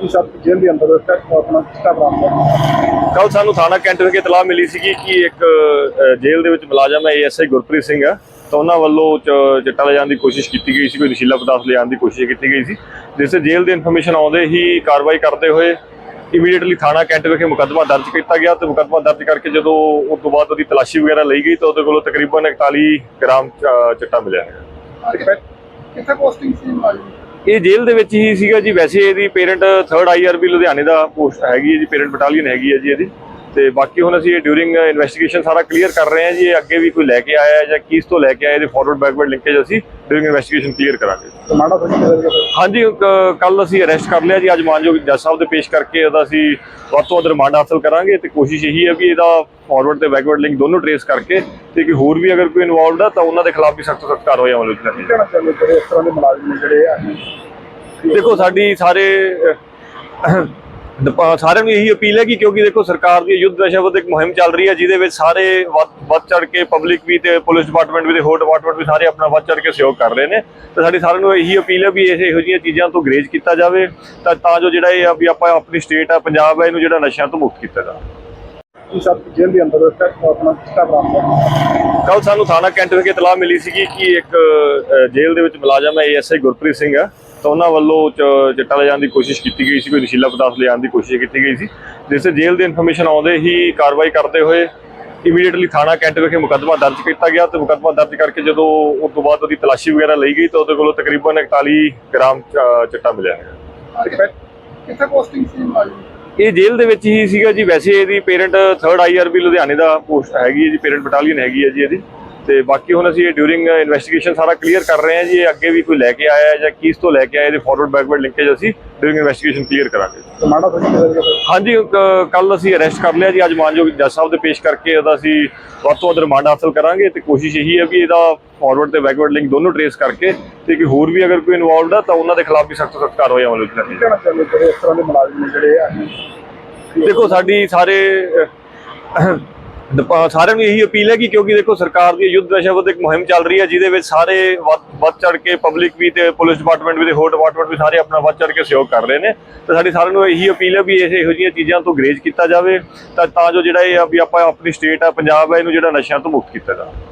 ਕਿ ਸਭ ਜੇਲ੍ਹ ਦੇ ਅੰਦਰ ਆਪਣਾ ਚਿੱਟਾ ਬਰਾਮਦ ਹੋਇਆ ਕੱਲ ਸਾਨੂੰ ਥਾਣਾ ਕੈਂਟ ਵਿਖੇ ਇਤਲਾਹ ਮਿਲੀ ਸੀਗੀ ਕਿ ਇੱਕ ਜੇਲ੍ਹ ਦੇ ਵਿੱਚ ਮੁਲਾਜ਼ਮ ਹੈ ਏਐਸਆਈ ਗੁਰਪ੍ਰੀਤ ਸਿੰਘ ਆ ਤਾਂ ਉਹਨਾਂ ਵੱਲੋਂ ਚਿੱਟਾ ਲਿਜਾਣ ਦੀ ਕੋਸ਼ਿਸ਼ ਕੀਤੀ ਗਈ ਸੀ ਕੋਈ ਨਸ਼ੀਲਾ ਪਦਾਰਥ ਲਿਜਾਣ ਦੀ ਕੋਸ਼ਿਸ਼ ਕੀਤੀ ਗਈ ਸੀ। ਜਿਸ ਤੇ ਜੇਲ੍ਹ ਦੇ ਇਨਫੋਰਮੇਸ਼ਨ ਆਉਂਦੇ ਹੀ ਕਾਰਵਾਈ ਕਰਦੇ ਹੋਏ ਇਮੀਡੀਏਟਲੀ ਥਾਣਾ ਕੈਂਟ ਵਿਖੇ ਮੁਕੱਦਮਾ ਦਰਜ ਕੀਤਾ ਗਿਆ ਤੇ ਮੁਕੱਦਮਾ ਦਰਜ ਕਰਕੇ ਜਦੋਂ ਉਸ ਤੋਂ ਬਾਅਦ ਉਹਦੀ ਤਲਾਸ਼ੀ ਵਗੈਰਾ ਲਈ ਗਈ ਤਾਂ ਉਹਦੇ ਕੋਲੋਂ ਤਕਰੀਬਨ 41 ਗ੍ਰਾਮ ਚਿੱਟਾ ਮਿਲਿਆ ਹੈ। ਕਿੱਥੇ ਪੋਸਟਿੰਗ ਸੀ ਮੁਲਾਜ਼ਮ? ਇਹ ਜੇਲ੍ਹ ਦੇ ਵਿੱਚ ਹੀ ਸੀਗਾ ਜੀ। ਵੈਸੇ ਇਹਦੀ ਪੇਰੈਂਟ 3rd ਆਈਆਰਬੀ ਲੁਧਿਆਣੇ ਦਾ ਪੋਸਟ ਹੈਗੀ ਹੈ ਜੀ ਪੇਰੈਂਟ ਬਟਾਲੀਅਨ ਹੈਗੀ ਹੈ ਜੀ ਇਹਦੀ। ਤੇ ਬਾਕੀ ਹੁਣ ਅਸੀਂ ਇਹ ਡਿਊਰਿੰਗ ਇਨਵੈਸਟੀਗੇਸ਼ਨ ਸਾਰਾ ਕਲੀਅਰ ਕਰ ਰਹੇ ਹਾਂ ਜੀ ਇਹ ਅੱਗੇ ਵੀ ਕੋਈ ਲੈ ਕੇ ਆਇਆ ਹੈ ਜਾਂ ਕਿਸ ਤੋਂ ਲੈ ਕੇ ਆਇਆ ਇਹਦੇ ਫਾਰਵਰਡ ਬੈਕਵਰਡ ਲਿੰਕੇਜ ਅਸੀਂ ਡਿਊਰਿੰਗ ਇਨਵੈਸਟੀਗੇਸ਼ਨ ਕਲੀਅਰ ਕਰਾਂਗੇ। ਹਾਂਜੀ ਕੱਲ ਅਸੀਂ ਅਰੈਸਟ ਕਰ ਲਿਆ ਜੀ ਅੱਜ ਮਾਨਯੋਗ ਜੱਜ ਸਾਹਿਬ ਦੇ ਪੇਸ਼ ਕਰਕੇ ਉਹਦਾ ਅਸੀਂ ਵੱਧ ਤੋਂ ਵੱਧ ਰਿਮਾਂਡ ਹਾਸਲ ਕਰਾਂਗੇ ਤੇ ਕੋਸ਼ਿਸ਼ ਇਹੀ ਹੈ ਵੀ ਇਹਦਾ ਫਾਰਵਰਡ ਤੇ ਬੈਕਵਰਡ ਲਿੰਕ ਦੋਨੋਂ ਟਰੇਸ ਕਰਕੇ ਤੇ ਕਿ ਹੋਰ ਵੀ ਅਗਰ ਕੋਈ ਇਨਵੋਲਵਡ ਆ ਤਾਂ ਉਹਨਾਂ ਦੇ ਖਿਲਾਫ ਵੀ ਸਖਤ ਸਖਤ ਕਾਰਵਾਈ ਅਮਲ ਵਿੱਚ ਚਾਹੁੰਦੇ ਆ? ਦੇਖੋ ਸਾਡੀ ਸਾਰੇ ਸਾਰਿਆਂ ਨੂੰ ਇਹੀ ਅਪੀਲ ਹੈ ਕਿ ਕਿਉਂਕਿ ਦੇਖੋ ਸਰਕਾਰ ਦੀ ਯੁੱਧ ਨਸ਼ਾ ਵਿਰੁੱਧ ਇੱਕ ਮੁਹਿੰਮ ਚੱਲ ਰਹੀ ਹੈ ਜਿਹਦੇ ਵਿੱਚ ਸਾਰੇ ਵੱਧ ਚੜ ਕੇ ਪਬਲਿਕ ਵੀ ਤੇ ਪੁਲਿਸ ਡਿਪਾਰਟਮੈਂਟ ਵੀ ਤੇ ਹੋਰ ਡਿਪਾਰਟਮੈਂਟ ਵੀ ਸਾਰੇ ਆਪਣਾ ਵੱਧ ਚੜ ਕੇ ਸਹਿਯੋਗ ਕਰ ਰਹੇ ਨੇ। ਤੇ ਸਾਡੀ ਸਾਰਿਆਂ ਨੂੰ ਇਹੀ ਅਪੀਲ ਹੈ ਵੀ ਇਹ ਇਹੋ ਜਿਹੀਆਂ ਚੀਜ਼ਾਂ ਤੋਂ ਗਰੇਜ ਕੀਤਾ ਜਾਵੇ ਤਾਂ ਤਾਂ ਜੋ ਜਿਹੜਾ ਇਹ ਆ ਵੀ ਆਪਾਂ ਆਪਣੀ ਸਟੇਟ ਆ ਪੰਜਾਬ ਹੈ ਇਹਨੂੰ ਜਿਹੜਾ ਨਸ਼ਿਆਂ ਤੋਂ ਮੁਕਤ ਕੀਤਾ ਜਾਵੇ। ਸਭ ਜੇਲ੍ਹ ਦੇ ਅੰਦਰ ਆਪਣਾ ਚਿੱਟਾ ਬਰਾਮਦ ਹੋਇਆ ਕੱਲ ਸਾਨੂੰ ਥਾਣਾ ਕੈਂਟ ਵਿਖੇ ਇਤਲਾਹ ਮਿਲੀ ਸੀਗੀ ਕਿ ਇੱਕ ਜੇਲ੍ਹ ਦੇ ਵਿੱਚ ਮੁਲਾਜ਼ਮ ਹੈ ਏਐਸਆਈ ਗੁਰਪ੍ਰੀਤ ਸਿੰਘ ਆ। ਤਾਂ ਉਹਨਾਂ ਵੱਲੋਂ ਚ- ਚਿੱਟਾ ਲਿਜਾਣ ਦੀ ਕੋਸ਼ਿਸ਼ ਕੀਤੀ ਗਈ ਸੀ ਕੋਈ ਨਸ਼ੀਲਾ ਪਦਾਰਥ ਲਿਜਾਣ ਦੀ ਕੋਸ਼ਿਸ਼ ਕੀਤੀ ਗਈ ਸੀ ਜਿਸ ਤੇ ਜੇਲ੍ਹ ਦੇ ਇਨਫੋਰਮੇਸ਼ਨ ਆਉਂਦੇ ਹੀ ਕਾਰਵਾਈ ਕਰਦੇ ਹੋਏ ਇਮੀਡੀਏਟਲੀ ਥਾਣਾ ਕੈਂਟ ਵਿਖੇ ਮੁਕੱਦਮਾ ਦਰਜ ਕੀਤਾ ਗਿਆ ਤੇ ਮੁਕੱਦਮਾ ਦਰਜ ਕਰਕੇ ਜਦੋਂ ਉਸ ਤੋਂ ਬਾਅਦ ਉਹਦੀ ਤਲਾਸ਼ੀ ਵਗੈਰਾ ਲਈ ਗਈ ਤਾਂ ਉਹਦੇ ਕੋਲੋਂ ਤਕਰੀਬਨ 41 ਗ੍ਰਾਮ ਚਿੱਟਾ ਮਿਲਿਆ। ਹੈ ਕਿੱਥੇ ਪੋਸਟਿੰਗ ਸੀ ਇਹ ਜੇਲ੍ਹ ਦੇ ਵਿੱਚ ਹੀ ਸੀਗਾ ਜੀ ਵੈਸੇ ਇਹਦੀ ਪੇਰੈਂਟ 3rd ਆਈਆਰਬੀ ਲੁਧਿਆਣੇ ਦਾ ਪੋਸਟ ਹੈਗੀ ਹੈ ਜੀ ਪੇਰੈਂਟ ਬਟਾਲੀਅਨ ਹੈਗੀ ਹੈ ਜੀ ਇਹਦੀ। ਤੇ ਬਾਕੀ ਹੁਣ ਅਸੀਂ ਇਹ ਡਿਊਰਿੰਗ ਇਨਵੈਸਟੀਗੇਸ਼ਨ ਸਾਰਾ ਕਲੀਅਰ ਕਰ ਰਹੇ ਹਾਂ ਜੀ ਇਹ ਅੱਗੇ ਵੀ ਕੋਈ ਲੈ ਕੇ ਆਇਆ ਹੈ ਜਾਂ ਕਿਸ ਤੋਂ ਲੈ ਕੇ ਆਇਆ ਇਹਦੇ ਫਾਰਵਰਡ ਬੈਕਵਰਡ ਲਿੰਕੇਜ ਅਸੀਂ ਡਿਊਰਿੰਗ ਇਨਵੈਸਟੀਗੇਸ਼ਨ ਕਲੀਅਰ ਕਰਾਂਗੇ। ਹਾਂਜੀ ਕੱਲ ਅਸੀਂ ਅਰੈਸਟ ਕਰ ਲਿਆ ਜੀ ਅੱਜ ਮਾਨਯੋਗ ਜੱਜ ਸਾਹਿਬ ਦੇ ਪੇਸ਼ ਕਰਕੇ ਉਹਦਾ ਅਸੀਂ ਵੱਧ ਤੋਂ ਵੱਧ ਰਿਮਾਂਡ ਹਾਸਲ ਕਰਾਂਗੇ ਤੇ ਕੋਸ਼ਿਸ਼ ਇਹੀ ਹੈ ਵੀ ਇਹਦਾ ਫਾਰਵਰਡ ਤੇ ਬੈਕਵਰਡ ਲਿੰਕ ਦੋਨੋਂ ਟਰੇਸ ਕਰਕੇ ਤੇ ਕਿ ਹੋਰ ਵੀ ਅਗਰ ਕੋਈ ਇਨਵੋਲਵਡ ਆ ਤਾਂ ਉਹਨਾਂ ਦੇ ਖਿਲਾਫ ਵੀ ਸਖਤ ਸਖਤ ਕਾਰਵਾਈ ਅਮਲ ਵਿੱਚ ਕਹਿਣਾ ਚਾਹੁੰਦੇ ਜਿਹੜੇ ਇਸ ਤਰ੍ਹਾਂ ਦੇ ਮੁਲਾਜ਼ਮ ਨੇ ਜਿਹੜੇ ਆ? ਦੇਖੋ ਸਾਡੀ ਸਾਰੇ ਸਾਰਿਆਂ ਨੂੰ ਇਹੀ ਅਪੀਲ ਹੈ ਕਿ ਕਿਉਂਕਿ ਦੇਖੋ ਸਰਕਾਰ ਦੀ ਯੁੱਧ ਨਸ਼ਾ ਵਿਰੁੱਧ ਇੱਕ ਮੁਹਿੰਮ ਚੱਲ ਰਹੀ ਹੈ, ਜਿਹਦੇ ਵਿੱਚ ਸਾਰੇ ਵੱਧ ਵੱਧ ਚੜ ਕੇ ਪਬਲਿਕ ਵੀ ਤੇ ਪੁਲਿਸ ਡਿਪਾਰਟਮੈਂਟ ਵੀ ਤੇ ਹੋਰ ਡਿਪਾਰਟਮੈਂਟ ਵੀ ਸਾਰੇ ਆਪਣਾ ਵੱਧ ਚੜ ਕੇ ਸਹਿਯੋਗ ਕਰ ਰਹੇ ਨੇ। ਤੇ ਸਾਡੀ ਸਾਰਿਆਂ ਨੂੰ ਇਹੀ ਅਪੀਲ ਹੈ ਵੀ ਇਹ ਇਹੋ ਜਿਹੀਆਂ ਚੀਜ਼ਾਂ ਤੋਂ ਗਰੇਜ ਕੀਤਾ ਜਾਵੇ, ਤਾਂ ਤਾਂ ਜੋ ਜਿਹੜਾ ਇਹ ਆ ਵੀ ਆਪਾਂ ਆਪਣੀ ਸਟੇਟ ਆ, ਪੰਜਾਬ ਹੈ ਇਹਨੂੰ ਜਿਹੜਾ ਨਸ਼ਿਆਂ ਤੋਂ ਮੁਕਤ ਕੀਤਾ ਜਾਵੇ।